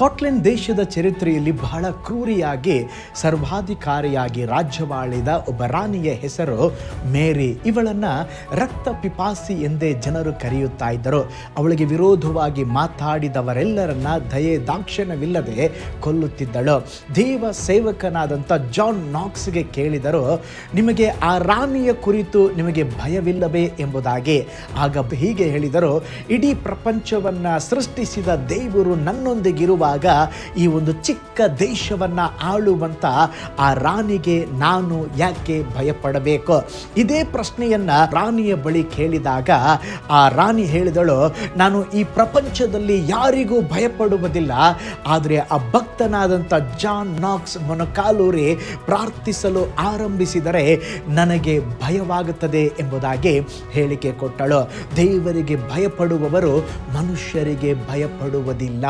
Scotland ದೇಶದ ಚರಿತ್ರೆಯಲ್ಲಿ ಬಹಳ ಕ್ರೂರಿಯಾಗಿ ಸರ್ವಾಧಿಕಾರಿಯಾಗಿ ರಾಜ್ಯವಾಳಿದ ಒಬ್ಬ ರಾಣಿಯ ಹೆಸರು ಮೇರಿ. ಇವಳನ್ನ ರಕ್ತ ಪಿಪಾಸಿ ಎಂದೇ ಜನರು ಕರೆಯುತ್ತಾ ಇದ್ದರು. ಅವಳಿಗೆ ವಿರೋಧವಾಗಿ ಮಾತಾಡಿದವರೆಲ್ಲರನ್ನ ದಯೆ ದಾಕ್ಷಿಣ್ಯವಿಲ್ಲದೆ ಕೊಲ್ಲುತ್ತಿದ್ದಳು. ದೇವ ಸೇವಕನಾದಂಥ ಜಾನ್ ನಾಕ್ಸ್ಗೆ ಕೇಳಿದರು, ನಿಮಗೆ ಆ ರಾಣಿಯ ಕುರಿತು ನಿಮಗೆ ಭಯವಿಲ್ಲವೇ ಎಂಬುದಾಗಿ? ಆಗ ಹೀಗೆ ಹೇಳಿದರು, ಇಡೀ ಪ್ರಪಂಚವನ್ನು ಸೃಷ್ಟಿಸಿದ ದೇವರು ನನ್ನೊಂದಿಗಿರುವಾಗ ಈ ಒಂದು ಚಿಕ್ಕ ದೇಶವನ್ನು ಆಳುವಂಥ ಆ ರಾಣಿಗೆ ನಾನು ಯಾಕೆ ಭಯಪಡಬೇಕು? ಇದೇ ಪ್ರಶ್ನೆಯನ್ನು ರಾಣಿಯ ಬಳಿ ಕೇಳಿದಾಗ ಆ ರಾಣಿ ಹೇಳಿದಳು, ನಾನು ಈ ಪ್ರಪಂಚದಲ್ಲಿ ಯಾರಿಗೂ ಭಯಪಡುವುದಿಲ್ಲ, ಆದರೆ ಆ ಭಕ್ತನಾದಂಥ ಜಾನ್ ನಾಕ್ಸ್ ಮೊನಕಾಲೂರಿ ಪ್ರಾರ್ಥಿಸಲು ಆರಂಭಿಸಿದರೆ ನನಗೆ ಭಯವಾಗುತ್ತದೆ ಎಂಬುದಾಗಿ ಹೇಳಿಕೆ ಕೊಟ್ಟಳು. ದೇವರಿಗೆ ಭಯಪಡುವವರು ಮನುಷ್ಯರಿಗೆ ಭಯಪಡುವುದಿಲ್ಲ.